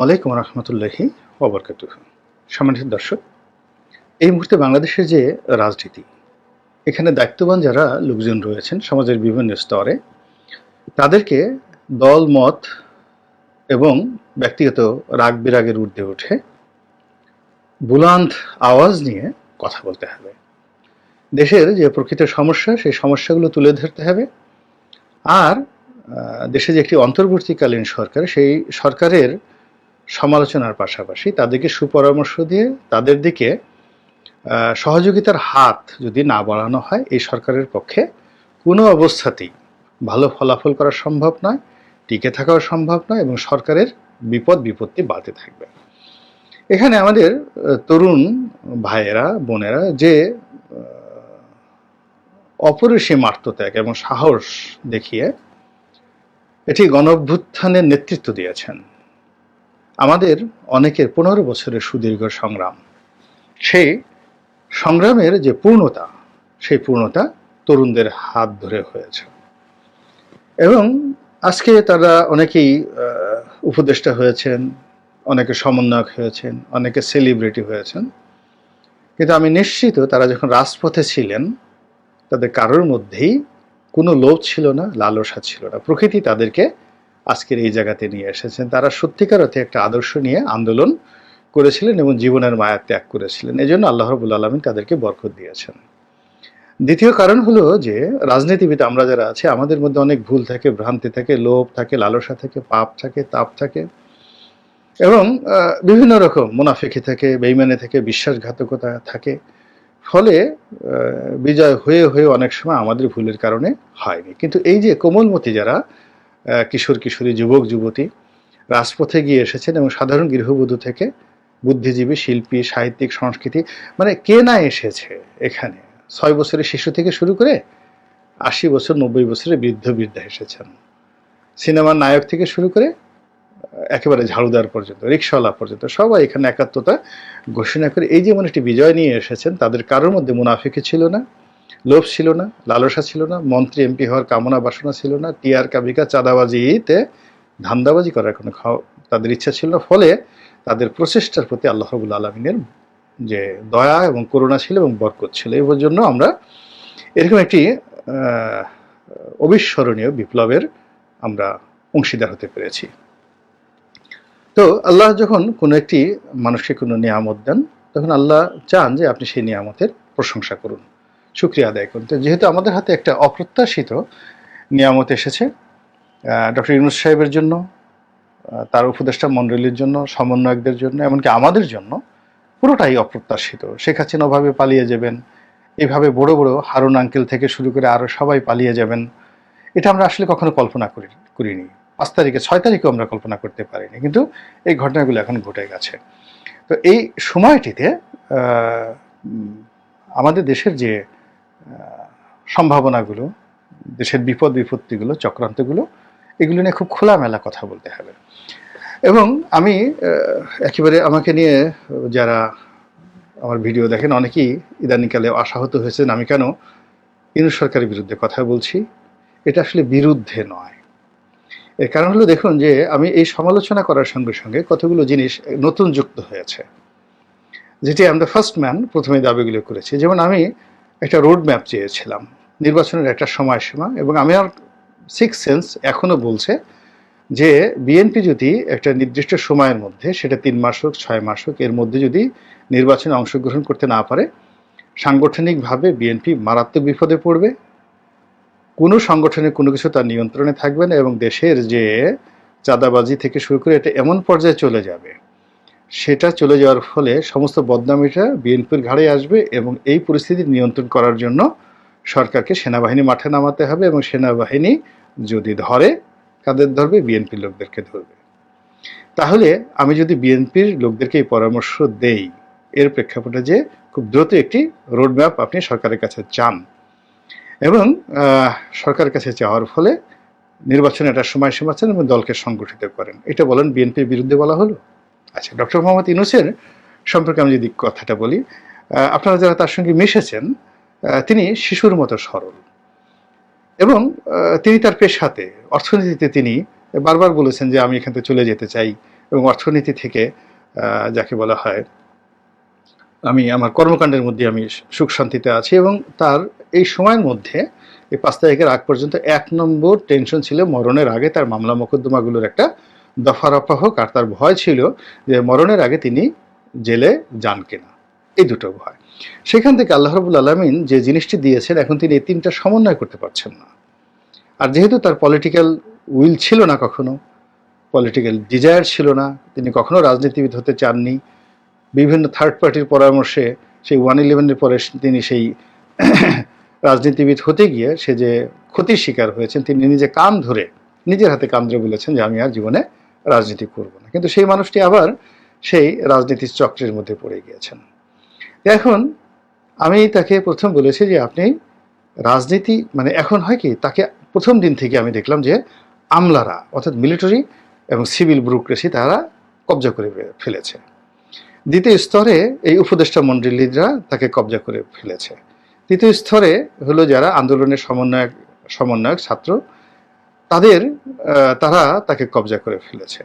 ওয়ালাইকুম রহমতুল্লাহি ওবরকাত সম্মানিত দর্শক, এই মুহূর্তে বাংলাদেশের যে রাজনীতি, এখানে দায়িত্ববান যারা লোকজন রয়েছেন সমাজের বিভিন্ন স্তরে, তাদেরকে দল, মত এবং ব্যক্তিগত রাগ বিরাগের ঊর্ধ্বে উঠে বুলান্ত আওয়াজ নিয়ে কথা বলতে হবে। দেশের যে প্রকৃত সমস্যা, সেই সমস্যাগুলো তুলে ধরতে হবে। আর দেশে যে একটি অন্তর্বর্তীকালীন সরকার, সেই সরকারের সমালোচনার পাশাপাশি তাদেরকে সুপরামর্শ দিয়ে তাদের দিকে সহযোগিতার হাত যদি না বাড়ানো হয়, এই সরকারের পক্ষে কোনো অবস্থাতেই ভালো ফলাফল করা সম্ভব নয়, টিকে থাকাও সম্ভব নয় এবং সরকারের বিপদ বিপত্তি বাড়তে থাকবে। এখানে আমাদের তরুণ ভাইয়েরা, বোনেরা যে অপরিসীম আত্মত্যাগ এবং সাহস দেখিয়ে এটি গণঅভ্যুত্থানের নেতৃত্ব দিয়েছেন। আমাদের অনেকের পনেরো বছরের সুদীর্ঘ সংগ্রাম। সেই সংগ্রামের যে পূর্ণতা, সেই পূর্ণতা তরুণদের হাত ধরে হয়েছে। এবং আজকে তারা অনেকেই উপদেষ্টা হয়েছেন, অনেকে সমন্বয়ক হয়েছেন, অনেকে সেলিব্রিটি হয়েছেন। কিন্তু আমি নিশ্চিত তারা যখন রাজপথে ছিলেন, তাদের কারোর মধ্যেই কোনো লোভ ছিল না, লালসা ছিল না। প্রকৃতি তাদেরকে আজকের এই জায়গাতে নিয়ে এসেছেন। তারা সত্যিকার অর্থে একটা আদর্শ নিয়ে আন্দোলন করেছিলেন এবং জীবনের মায়া ত্যাগ করেছিলেন। এই জন্য আল্লাহ রবুল আলমিন তাদেরকে বরকত দিয়েছেন। দ্বিতীয় কারণ হলো যে, রাজনীতিবিদ আমরা যারা আছে, আমাদের মধ্যে অনেক ভুল থাকে, ভ্রান্তি থাকে, লোভ থাকে, লালসা থাকে, পাপ থাকে, তাপ থাকে এবং বিভিন্ন রকম মুনাফিকি থাকে বেইমানে থাকে, বিশ্বাসঘাতকতা থাকে। ফলে বিজয় হয়ে হয়ে অনেক সময় আমাদের ভুলের কারণে হয়নি। কিন্তু এই যে কোমলমতি যারা কিশোর কিশোরী যুবক যুবতী রাজপথে গিয়ে এসেছেন এবং সাধারণ গৃহবধূ থেকে বুদ্ধিজীবী, শিল্পী, সাহিত্যিক, সংস্কৃতি মানে কে না এসেছে এখানে? ছয় বছরের শিশু থেকে শুরু করে আশি বছর, নব্বই বছরের বৃদ্ধ বৃদ্ধা এসেছেন। সিনেমার নায়ক থেকে শুরু করে একেবারে ঝাড়ুদার পর্যন্ত, রিক্সাওয়ালা পর্যন্ত, সবাই এখানে একাত্মতা ঘোষণা করে, এই যেমন একটি বিজয় নিয়ে এসেছেন, তাদের কারোর মধ্যে মুনাফিকি ছিল না। লোভ ছিল না, লালসা ছিল না, মন্ত্রী, এমপি হওয়ার কামনা বাসনা ছিল না টিআর কাবিকা চাঁদাবাজিতে ধান্দাবাজি করার কোনো তাদের ইচ্ছা ছিল না। ফলে তাদের প্রচেষ্টার প্রতি আল্লাহ রবুল আলমিনের যে দয়া এবং করুণা ছিল এবং বরকত ছিল। এই জন্য আমরা এরকম একটি অবিস্মরণীয় বিপ্লবের আমরা অংশীদার হতে পেরেছি। তো আল্লাহ যখন কোনো একটি মানুষকে কোনো নিয়ামত দেন, তখন আল্লাহ চান যে আপনি সেই নিয়ামতের প্রশংসা করুন। শুক্রিয়া আদায় করুন। তো যেহেতু আমাদের হাতে একটা অপ্রত্যাশিত নিয়ামত এসেছে ডক্টর ইউনুস সাহেবের জন্য তার উপদেষ্টা মণ্ডলীর জন্য, সমন্বয়কদের জন্য, এমনকি আমাদের জন্য পুরোটাই অপ্রত্যাশিত। শেখ হাসিনা ওভাবে পালিয়ে যাবেন, এভাবে বড় বড় হারুন আঙ্কেল থেকে শুরু করে আরও সবাই পালিয়ে যাবেন, এটা আমরা আসলে কখনো কল্পনা করি, করিনি। পাঁচ তারিখে, ছয় তারিখেও আমরা কল্পনা করতে পারিনি, কিন্তু এই ঘটনাগুলো এখন ঘটে গেছে। তো এই সময়টিতে আমাদের দেশের যে সম্ভাবনাগুলো, দেশের বিপদ, বিপত্তিগুলো, চক্রান্তগুলো, এগুলো নিয়ে খুব খোলামেলা কথা বলতে হবে। এবং আমি একেবারে আমাকে নিয়ে যারা আমার ভিডিও দেখেন, অনেকেই ইদানিকালে আশাহত হয়েছেন আমি কেন ইউনুস সরকারের বিরুদ্ধে কথা বলছি। এটা আসলে বিরুদ্ধে নয়। এর কারণ হলো দেখুন যে, আমি এই সমালোচনা করার সঙ্গে সঙ্গে কতগুলো জিনিস নতুন যুক্ত হয়েছে। যেটি আমরা ফার্স্ট ম্যান প্রথমে দাবিগুলো করেছি। যেমন আমি একটা রোড ম্যাপ চেয়েছিলাম, নির্বাচনের একটা সময়সীমা এবং আমি আর সিক্স সেন্স এখনও বলছে যে বিএনপি যদি একটা নির্দিষ্ট সময়ের মধ্যে, সেটা তিন মাস হোক, ছয় মাস হোক, এর মধ্যে যদি নির্বাচনে অংশগ্রহণ করতে না পারে, সাংগঠনিকভাবে বিএনপি মারাত্মক বিপদে পড়বে। কোনো সংগঠনের কোনো কিছু তার নিয়ন্ত্রণে থাকবে না এবং দেশের যে চাঁদাবাজি থেকে শুরু করে এটা এমন পর্যায়ে চলে যাবে সেটা চলে যাওয়ার ফলে সমস্ত বদনামিটা বিএনপির ঘাড়ে আসবে এবং এই পরিস্থিতি নিয়ন্ত্রণ করার জন্য সরকারকে সেনাবাহিনী মাঠে নামাতে হবে এবং সেনাবাহিনী যদি ধরে, কাদের ধরবে? বিএনপির লোকদেরকে ধরবে। তাহলে আমি যদি বিএনপির লোকদেরকে এই পরামর্শ দেই, এর প্রেক্ষাপটে যে খুব দ্রুত একটি রোডম্যাপ আপনি সরকারের কাছে চান এবং সরকারের কাছে চাওয়ার ফলে নির্বাচনে একটা সময়সীমা চান এবং দলকে সংগঠিত করেন। এটা বলেন বিএনপির বিরুদ্ধে বলা হলো? আচ্ছা ডক্টর মোহাম্মদ ইনুসের সম্পর্কে আমি যদি কথাটা বলি আপনারা যারা তার সঙ্গে মিশেছেন তিনি শিশুর মতো সরল। এবং তিনি তার পেশাতে অর্থনীতিতে তিনি বারবার বলেছেন যে আমি এখান থেকে চলে যেতে চাই এবং অর্থনীতি থেকে যাকে বলা হয়, আমি আমার কর্মকাণ্ডের মধ্যে আমি সুখ শান্তিতে আছি এবং তার এই সময়ের মধ্যে, এই পাঁচ তারিখের আগ পর্যন্ত এক নম্বর টেনশন ছিল মরণের আগে তার মামলা মোকদ্দমাগুলোর একটা দফা রফা হোক, আর তার ভয় ছিল যে মরণের আগে তিনি জেলে যান কিনা। এই দুটো ভয়। সেখান থেকে আল্লাহ রবুল আলমিন যে জিনিসটি দিয়েছেন, এখন তিনি এই তিনটা সমন্বয় করতে পারছেন না। আর যেহেতু তার পলিটিক্যাল উইল ছিল না কখনো পলিটিক্যাল ডিজায়ার ছিল না, তিনি কখনো রাজনীতিবিদ হতে চাননি, বিভিন্ন থার্ড পার্টির পরামর্শে সেই ওয়ান ইলেভেনের পরে তিনি সেই রাজনীতিবিদ হতে গিয়ে সে যে ক্ষতির শিকার হয়েছেন, তিনি নিজে কান ধরে, নিজের হাতে কান ধরে বলেছেন যে আমি আর জীবনে রাজনীতি করব না। কিন্তু সেই মানুষটি আবার সেই রাজনীতির চক্রের মধ্যে পড়ে গিয়েছেন। এখন আমি তাকে প্রথম বলেছি যে আপনি রাজনীতি মানে এখন হয় কি, তাকে প্রথম দিন থেকে আমি দেখলাম যে আমলারা, অর্থাৎ মিলিটারি এবং সিভিল ব্যুরোক্রেসি তারা কবজা করে ফেলেছে। দ্বিতীয় স্তরে এই উপদেষ্টা মণ্ডলীরা তাকে কবজা করে ফেলেছে। তৃতীয় স্তরে হলো যারা আন্দোলনের সমন্বয়ক সমন্বয়ক ছাত্র তাদের তারা তাকে কবজা করে ফেলেছে।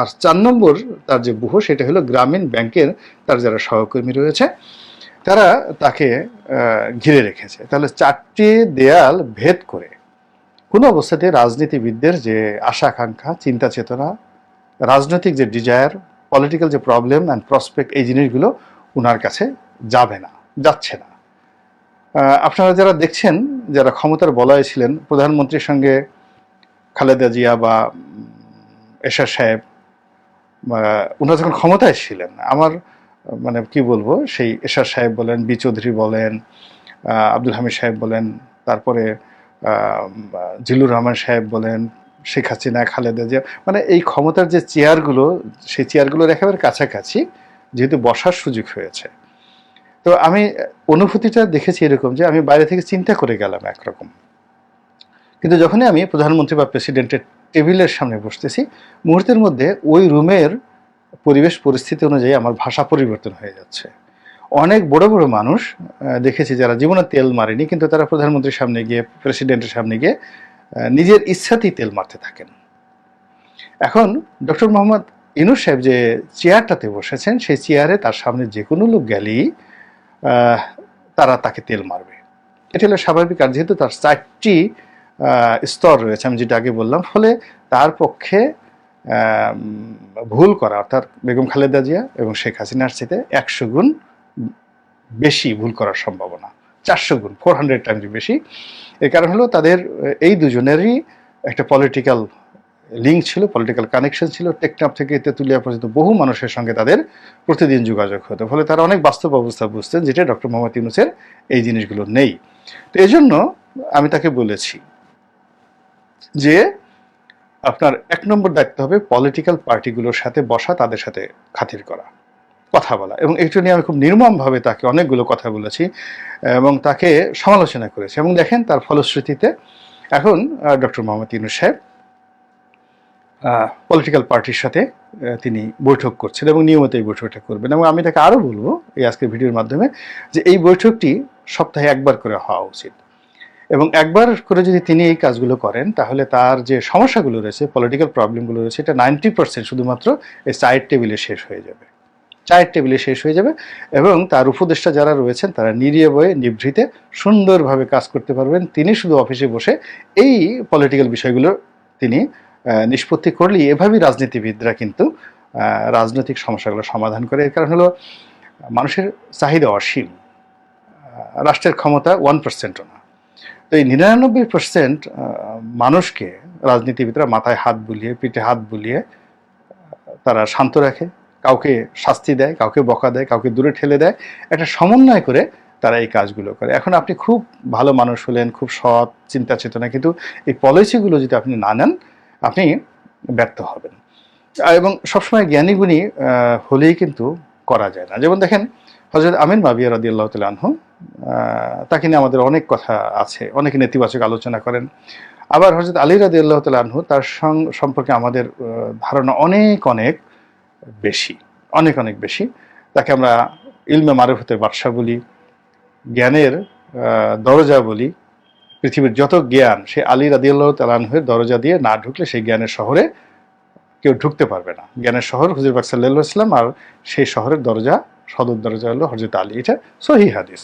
আর চার নম্বর তার যে বুহ, সেটা হলো গ্রামীণ ব্যাংকের তার যারা সহকর্মী রয়েছে, তারা তাকে ঘিরে রেখেছে। তাহলে চারটি দেয়াল ভেদ করে কোনো অবস্থাতে রাজনীতিবিদদের যে আশা, আকাঙ্ক্ষা, চিন্তা, চেতনা, রাজনৈতিক যে ডিজায়ার, পলিটিক্যাল যে প্রবলেম অ্যান্ড প্রসপেক্ট এই জিনিসগুলো ওনার কাছে যাবে না, যাচ্ছে না। আপনারা যারা দেখছেন, যারা ক্ষমতার বলয়ে ছিলেন, প্রধানমন্ত্রীর সঙ্গে খালেদা জিয়া বা এরশাদ সাহেব বা ওনারা যখন ক্ষমতায় ছিলেন আমার মানে কি বলব সেই এরশাদ সাহেব বলেন বি চৌধুরী বলেন আব্দুল হামিদ সাহেব বলেন তারপরে আহ, জিল্লুর রহমান সাহেব বলেন শেখ হাসিনা খালেদা জিয়া মানে এই ক্ষমতার যে চেয়ারগুলো সেই চেয়ারগুলোর একেবারে কাছাকাছি যেহেতু বসার সুযোগ হয়েছে। তো আমি অনুভূতিটা দেখেছি এরকম যে আমি বাইরে থেকে চিন্তা করে গেলাম একরকম। কিন্তু যখনই আমি প্রধানমন্ত্রী বা প্রেসিডেন্টের টেবিলের সামনে বসতেছি, মুহূর্তের মধ্যে ওই রুমের পরিবেশ পরিস্থিতি অনুযায়ী আমার ভাষা পরিবর্তন হয়ে যাচ্ছে। অনেক বড় বড় মানুষ দেখেছি যারা জীবনে তেল মারেনি, কিন্তু তারা প্রধানমন্ত্রীর সামনে গিয়ে, প্রেসিডেন্টের সামনে গিয়ে নিজের ইচ্ছাতেই তেল মারতে থাকেন। এখন ডক্টর মোহাম্মদ ইনুস সাহেব যে চেয়ারটাতে বসেছেন, সেই চেয়ারে তার সামনে যে কোনো লোক গেলেই তারা তাকে তেল মারবে। এটা হলো স্বাভাবিক, আর যেহেতু তার চারটি স্তর রয়েছে, আমি যেটা আগে বললাম। ফলে তার পক্ষে ভুল করা, অর্থাৎ বেগম খালেদা জিয়া এবং শেখ হাসিনার চেয়ে একশো গুণ বেশি ভুল করার সম্ভাবনা, চারশো গুণ ফোর হান্ড্রেড টাইমস বেশি। এর কারণ হলো তাদের, এই দুজনেরই একটা পলিটিক্যাল লিঙ্ক ছিল পলিটিক্যাল কানেকশন ছিল। টেকনাফ থেকে তেঁতুলিয়া পর্যন্ত বহু মানুষের সঙ্গে তাদের প্রতিদিন যোগাযোগ হতো। ফলে তারা অনেক বাস্তব অবস্থা বুঝতেন যেটা ডক্টর মোহাম্মদ ইউনুসের এই জিনিসগুলো নেই। তো এই জন্য আমি তাকে বলেছি যে আপনার এক নম্বর দায়িত্ব হবে পলিটিক্যাল পার্টিগুলোর সাথে বসা, তাদের সাথে খাতির করা, কথা বলা। এবং এটা নিয়ে আমি খুব নির্মমভাবে তাকে অনেকগুলো কথা বলেছি এবং তাকে সমালোচনা করেছি। এবং দেখেন তার ফলশ্রুতিতে এখন ডক্টর মোহাম্মদ ইউনুস সাহেব পলিটিক্যাল পার্টির সাথে তিনি বৈঠক করছেন এবং নিয়মিত এই বৈঠকটা করবেন। এবং আমি তাকে আরও বলব এই আজকের ভিডিওর মাধ্যমে যে এই বৈঠকটি সপ্তাহে একবার করে হওয়া উচিত। এবং একবার করে যদি তিনি এই কাজগুলো করেন, তাহলে তার যে সমস্যাগুলো রয়েছে পলিটিক্যাল প্রবলেমগুলো রয়েছে এটা নাইনটি পার্সেন্ট শুধুমাত্র এই চায়ের টেবিলে শেষ হয়ে যাবে। চায়ের টেবিলে শেষ হয়ে যাবে এবং তার উপদেষ্টা যারা রয়েছেন, তারা নিরিয়ে বয়ে নিভৃতে সুন্দরভাবে কাজ করতে পারবেন। তিনি শুধু অফিসে বসে এই পলিটিক্যাল বিষয়গুলো তিনি নিষ্পত্তি করলেই এভাবেই রাজনীতিবিদরা কিন্তু রাজনৈতিক সমস্যাগুলো সমাধান করে। এর কারণ হলো, মানুষের চাহিদা অসীম। রাষ্ট্রের ক্ষমতা ওয়ান পার্সেন্টও না। তো এই নিরানব্বই পার্সেন্ট মানুষকে রাজনীতিবিদরা মাথায় হাত বুলিয়ে, পিঠে হাত বুলিয়ে তারা শান্ত রাখে, কাউকে শাস্তি দেয়, কাউকে বকা দেয়, কাউকে দূরে ঠেলে দেয়। একটা সমন্বয় করে তারা এই কাজগুলো করে। এখন আপনি খুব ভালো মানুষ হলেন, খুব সৎ, চিন্তা চেতনা, কিন্তু এই পলিসিগুলো যদি আপনি না নেন, আপনি ব্যর্থ হবেন। এবং সবসময় জ্ঞানী গুণী হলেই কিন্তু করা যায় না। যেমন দেখেন হজরত আমিন মাবিয়া রদি আল্লাহ আনহু তাকে নিয়ে আমাদের অনেক কথা আছে, অনেকে নেতিবাচক আলোচনা করেন। আবার হজরত আলী রাদি আল্লাহ আনহু, তার সম্পর্কে আমাদের ধারণা অনেক অনেক বেশি, অনেক অনেক বেশি। তাকে আমরা ইলমে মারুফতের বাদশা বলি, জ্ঞানের দরজা বলি। পৃথিবীর যত জ্ঞান, সে আলী রাদিয়াল্লাহ তালানহের দরজা দিয়ে না ঢুকলে সেই জ্ঞানের শহরে কেউ ঢুকতে পারবে না। জ্ঞানের শহর হুজুর বাক সাল্লাহ ইসলাম আর সেই শহরের দরজা, সদর দরজা হলো হজরত আলী। এটা সহি হাদিস।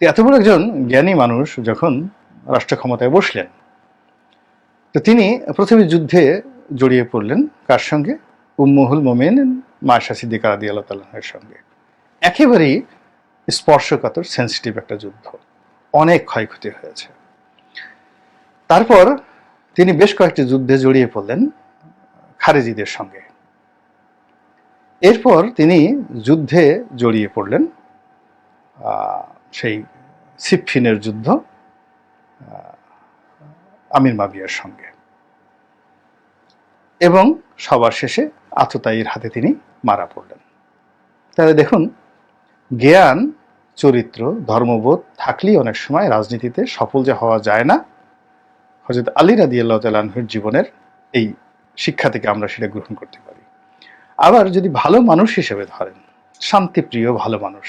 এত বড় একজন জ্ঞানী মানুষ যখন রাষ্ট্র ক্ষমতায় বসলেন, তো তিনি প্রথমে যুদ্ধে জড়িয়ে পড়লেন কার সঙ্গে? উম্মহুল মোমেন, মায়শা সিদ্দিকা রাদি আল্লাহ তালের সঙ্গে। একেবারেই স্পর্শকাতর সেন্সিটিভ একটা যুদ্ধ। অনেক ক্ষয়ক্ষতি হয়েছে। তারপর তিনি বেশ কয়েকটি যুদ্ধে জড়িয়ে পড়লেন খারেজিদের সঙ্গে। এরপর তিনি যুদ্ধে জড়িয়ে পড়লেন সেই সিফিনের যুদ্ধ আমির মাবিয়ার সঙ্গে। এবং সবার শেষে আততায়ীর হাতে তিনি মারা পড়লেন। তাহলে দেখুন, জ্ঞান, চরিত্র, ধর্মবোধ থাকলেই অনেক সময় রাজনীতিতে সফল যে হওয়া যায় না। হজরত আলী রাদি আল্লাহ জীবনের এই শিক্ষা থেকে আমরা সেটা গ্রহণ করতে পারি। আবার যদি ভালো মানুষ হিসেবে ধরেন, শান্তিপ্রিয়, ভালো মানুষ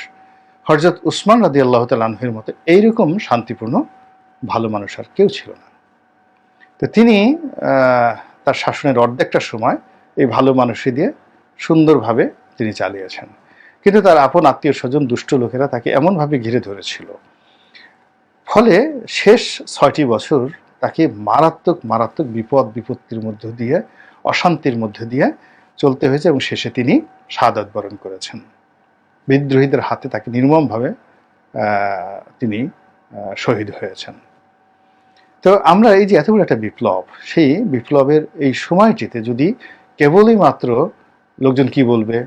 হজরত উসমান রাদি আল্লাহ তালাহুর মতো এইরকম শান্তিপূর্ণ, ভালো মানুষ আর কেউ ছিল না। তো তিনি তার শাসনের অর্ধেকটা সময় এই ভালো মানুষই দিয়ে সুন্দরভাবে তিনি চালিয়েছেন। কিন্তু তার আপন আত্মীয় স্বজন, দুষ্ট লোকেরা তাকে এমনভাবে ঘিরে ধরেছিল। ফলে শেষ ছয়টি বছর তাকে মারাত্মক মারাত্মক বিপদ, বিপত্তির মধ্য দিয়ে, অশান্তির মধ্য দিয়ে চলতে হয়েছে এবং শেষে তিনি শাহাদাত বরণ করেছেন। বিদ্রোহীদের হাতে তাকে নির্মমভাবে তিনি শহীদ হয়েছেন। তো আমরা এই যে এত বড় একটা বিপ্লব, সেই বিপ্লবের এই সময়টিতে যদি কেবলই মাত্র লোকজন কি বলবে?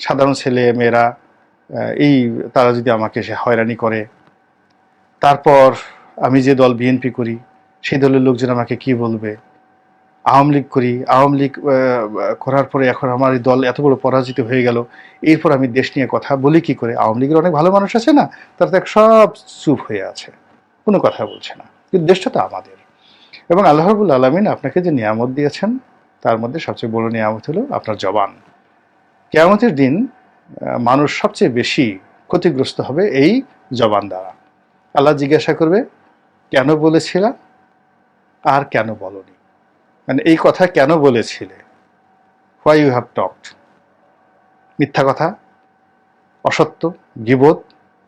সাধারণ ছেলে মেয়েরা এই তারা যদি আমাকে সে হয়রানি করে, তারপর আমি যে দল বিএনপি করি, সেই দলের লোকজন আমাকে কি বলবে? আওয়ামী লীগ করি, আওয়ামী লীগ করার পরে এখন আমার এই দল এত বড় পরাজিত হয়ে গেল। এরপর আমি দেশ নিয়ে কথা বলি কি করে? আওয়ামী লীগের অনেক ভালো মানুষ আছে না? তারা তো সব চুপ হয়ে আছে। কোনো কথা বলছে না। কিন্তু দেশটা তো আমাদের। এবং আল্লাহ রাবুল আলমিন আপনাকে যে নিয়ামত দিয়েছেন, তার মধ্যে সবচেয়ে বড় নিয়ামত হলো আপনার জবান। কেয়ামতের দিন মানুষ সবচেয়ে বেশি ক্ষতিগ্রস্ত হবে এই জবান দ্বারা। আল্লাহ জিজ্ঞাসা করবে, কেন বলেছিলা? আর কেন বলনি? মানে এই কথা কেন বলেছিলে? হোয়াই ইউ হ্যাভ টকড মিথ্যা কথা? অসত্য? গিবোধ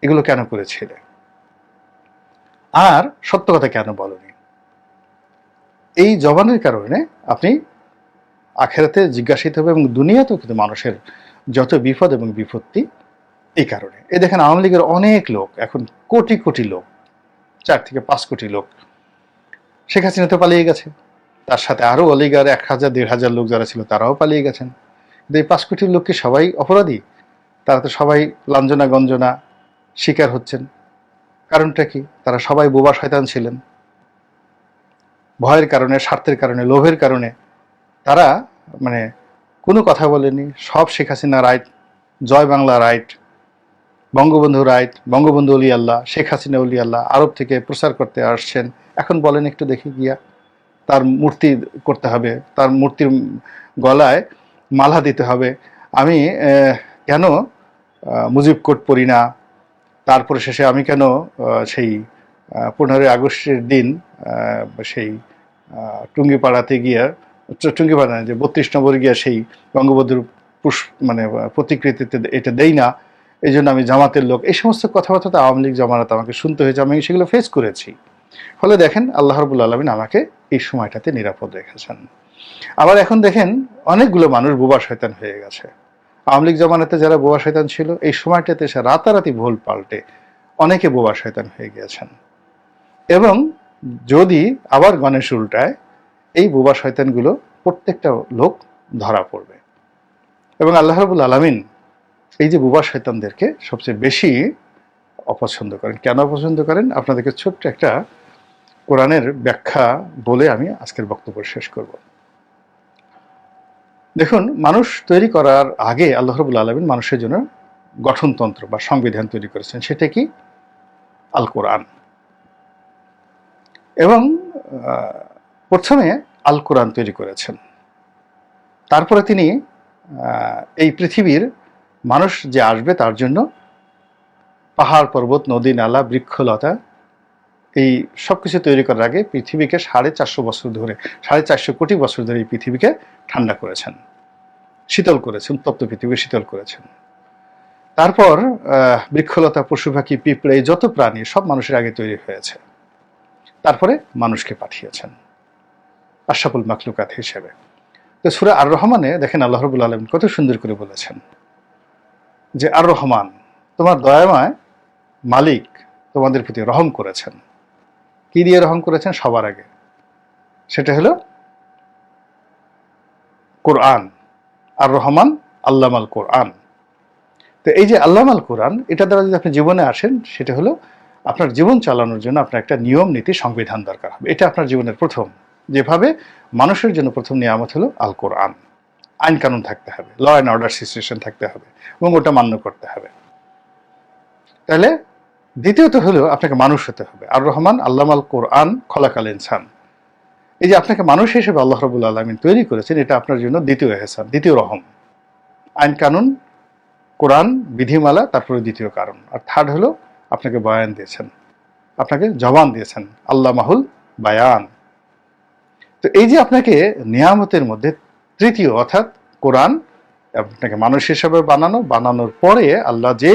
এগুলো কেন করেছিলে? আর সত্য কথা কেন বলনি? এই জবানের কারণে আপনি আখেরাতে জিজ্ঞাসিত হবে এবং দুনিয়াতেও কিন্তু মানুষের যত বিপদ এবং বিপত্তি, এই কারণে। এ দেখেন, আওয়ামী লীগের অনেক লোক, এখন কোটি কোটি লোক, চার থেকে পাঁচ কোটি লোক, শেখ হাসিনা তো পালিয়ে গেছে। তার সাথে আরও অলিগার এক হাজার, দেড় হাজার লোক যারা ছিল তারাও পালিয়ে গেছেন। কিন্তু এই পাঁচ কোটির লোককে সবাই অপরাধী। তারা তো সবাই লাঞ্জনা গঞ্জনা শিকার হচ্ছেন। কারণটা কি? তারা সবাই বোবা শয়তান ছিলেন। ভয়ের কারণে, স্বার্থের কারণে, লোভের কারণে তারা মানে কোনো কথা বলেনি। সব Sheikh Hasina right, Joy Bangla right, Bangabandhu right, Bangabandhu অলি আল্লাহ, শেখ হাসিনা অলি আল্লাহ আরব থেকে প্রচার করতে আসছেন। এখন বলেন একটু দেখি গিয়া। তার মূর্তি করতে হবে, তার মূর্তির গলায় মালা দিতে হবে। আমি কেন মুজিব কোট পড়ি না? তারপরে শেষে আমি কেন সেই পনেরোই আগস্টের দিন সেই টুঙ্গিপাড়াতে গিয়ে টুঙ্গিপাড়া যে বত্রিশ নম্বরে গিয়ে সেই বঙ্গবন্ধুর পুষ মানে প্রতিকৃতিতে এটা দেই না এই জন্য আমি জামাতের লোক, এই সমস্ত কথাবার্তা তো আওয়ামী লীগ জামানাতে আমাকে শুনতে হয়েছে, আমি সেগুলো ফেস করেছি। ফলে দেখেন আল্লাহ রবুল আলমিন আমাকে এই সময়টাতে নিরাপদ রেখেছেন। আবার এখন দেখেন অনেকগুলো মানুষ বোবা শয়তান হয়ে গেছে। আওয়ামী লীগ জামানাতে যারা বোবা শয়তান ছিল, এই সময়টাতে এসে রাতারাতি ভুল পাল্টে অনেকে বোবা শয়তান হয়ে গিয়েছেন। এবং যদি আবার গণেশ উল্টায়, এই বোবা শয়তানগুলো প্রত্যেকটা লোক ধরা পড়বে। এবং আল্লাহ রবুল আলমিন এই যে বোবা শয়তানদেরকে সবচেয়ে বেশি অপছন্দ করেন। কেন অপছন্দ করেন? আপনাদেরকে ছোট্ট একটা কোরআনের ব্যাখ্যা বলে আমি আজকের বক্তব্য শেষ করব। দেখুন, মানুষ তৈরি করার আগে আল্লাহ রবুল আলমিন মানুষের জন্য গঠনতন্ত্র বা সংবিধান তৈরি করেছেন। সেটা কি? আল কোরআন এবং প্রথমে আল কোরআন তৈরি করেছেন। তারপরে তিনি এই পৃথিবীর মানুষ যে আসবে তার জন্য পাহাড়, পর্বত, নদী, নালা, বৃক্ষলতা এই সব কিছু তৈরি করার আগে পৃথিবীকে সাড়ে চারশো বছর ধরে, সাড়ে চারশো কোটি বছর ধরে এই পৃথিবীকে ঠান্ডা করেছেন। শীতল করেছেন উত্তপ্ত পৃথিবী শীতল করেছেন। তারপর বৃক্ষলতা পশু পাখি পিঁপড়ে যত প্রাণী সব মানুষের আগে তৈরি হয়েছে। তারপরে মানুষকে পাঠিয়েছেন। আশাফুল মাকলুকাত হিসেবে। তো সুরা আর রহমানে দেখেন আল্লাহ রবুল আলম কত সুন্দর করে বলেছেন যে আর রহমান তোমার দয়াময় মালিক তোমাদের প্রতি রহম করেছেন। কি দিয়ে রহম করেছেন? সবার আগে। সেটা হলো কোরআন। আর রহমান আল্লামাল কোরআন। তো এই যে আল্লামাল কোরআন, এটা দ্বারা যদি আপনি জীবনে আসেন, সেটা হলো আপনার জীবন চালানোর জন্য আপনার একটা নিয়ম, নীতি, সংবিধান দরকার হবে। এটা আপনার জীবনের প্রথম। যেভাবে মানুষের জন্য প্রথম নিয়ামত হলো আল কোরআন আইন কানুন থাকতে হবে। ল অ্যান্ড অর্ডার সিচুয়েশন থাকতে হবে। এবং ওটা মান্য করতে হবে। তাহলে দ্বিতীয়ত হলো আপনাকে মানুষ হতে হবে। আর রহমান আল্লামাল কোরআন খলাকাল ইনসান। এই যে আপনাকে মানুষ হিসেবে আল্লাহ রবুল্লা আলমিন তৈরি করেছেন, এটা আপনার জন্য দ্বিতীয় এহসান, দ্বিতীয় রহম। আইন কানুন, কোরআন, বিধিমালা, তারপরে দ্বিতীয় কারণ। আর থার্ড হলো আপনাকে বয়ান দিয়েছেন। আপনাকে জবান দিয়েছেন আল্লাহ মাহুল বায়ান। তো এই যে আপনাকে নিয়ামতের মধ্যে তৃতীয় অর্থাৎ কোরআন আপনাকে মানুষ হিসাবে বানানো, বানানোর পরে আল্লাহ যে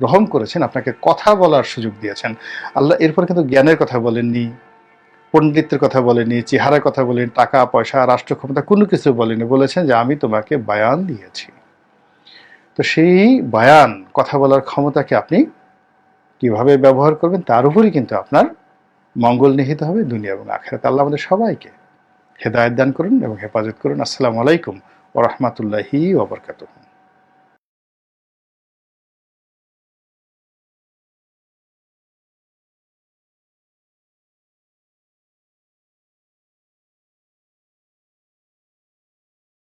রহম করেছেন, আপনাকে কথা বলার সুযোগ দিয়েছেন। আল্লাহ এরপর কিন্তু জ্ঞানের কথা বলেননি, পণ্ডিতের কথা বলেনি চেহারার কথা বলেনি টাকা, পয়সা, রাষ্ট্র ক্ষমতা, কোনো কিছু বলেনি বলেছেন যে, আমি তোমাকে বায়ান দিয়েছি। তো সেই বায়ান, কথা বলার ক্ষমতাকে আপনি কীভাবে ব্যবহার করবেন, তার উপরই কিন্তু আপনার মঙ্গল নিহিত হবে, দুনিয়া এবং আখেরাত। আল্লাহ আমাদের সবাইকে হেদায়ত দান করুন এবং হেফাজত করুন। আসসালামু আলাইকুম ও রহমতুল্লাহি ওবরকাতুহ